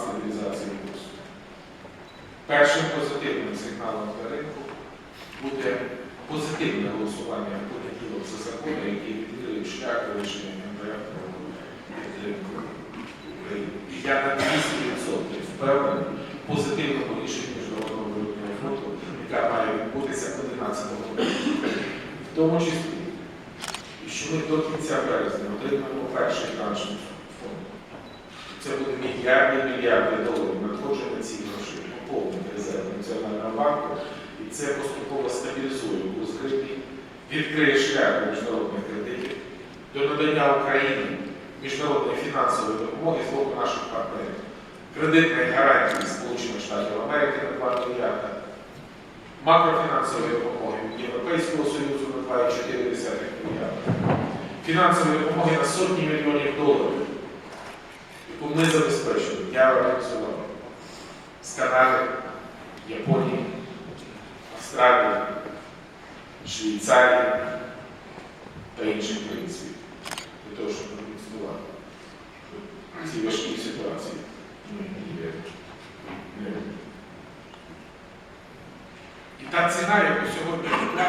стабілізації курсу. Першим позитивним сигналом для ринку буде позитивне голосування в понеділок за закони, які відкриють шлях до рішення МВФ про підтримку України. І я на 200% впевнений в позитивному рішенні Міжнародного валютного фонду, яка має відбутися 11 року. В тому числі, що ми до кінця березня отримаємо перший транш. Це буде мільярди мільярди доларів. Надходження цих грошей, поповнення резерв Національного банку, і це поступово стабілізує. Курс гривні, відкриє шлях до міжнародних кредитів, до надання Україні міжнародної фінансової допомоги з боку наших партнерів, кредитної гарантії Сполучених Штатів Америки на 2 мільярда, макрофінансової допомоги Європейського Союзу на 2,4 мільярда, фінансової допомоги на сотні мільйонів доларів яку ми забезпечили, я з Канади, Японії, Австралії, Швейцарії та інших країн. Для того, щоб існувати в цій важкій ситуації. І та ціна, яку сьогодні ми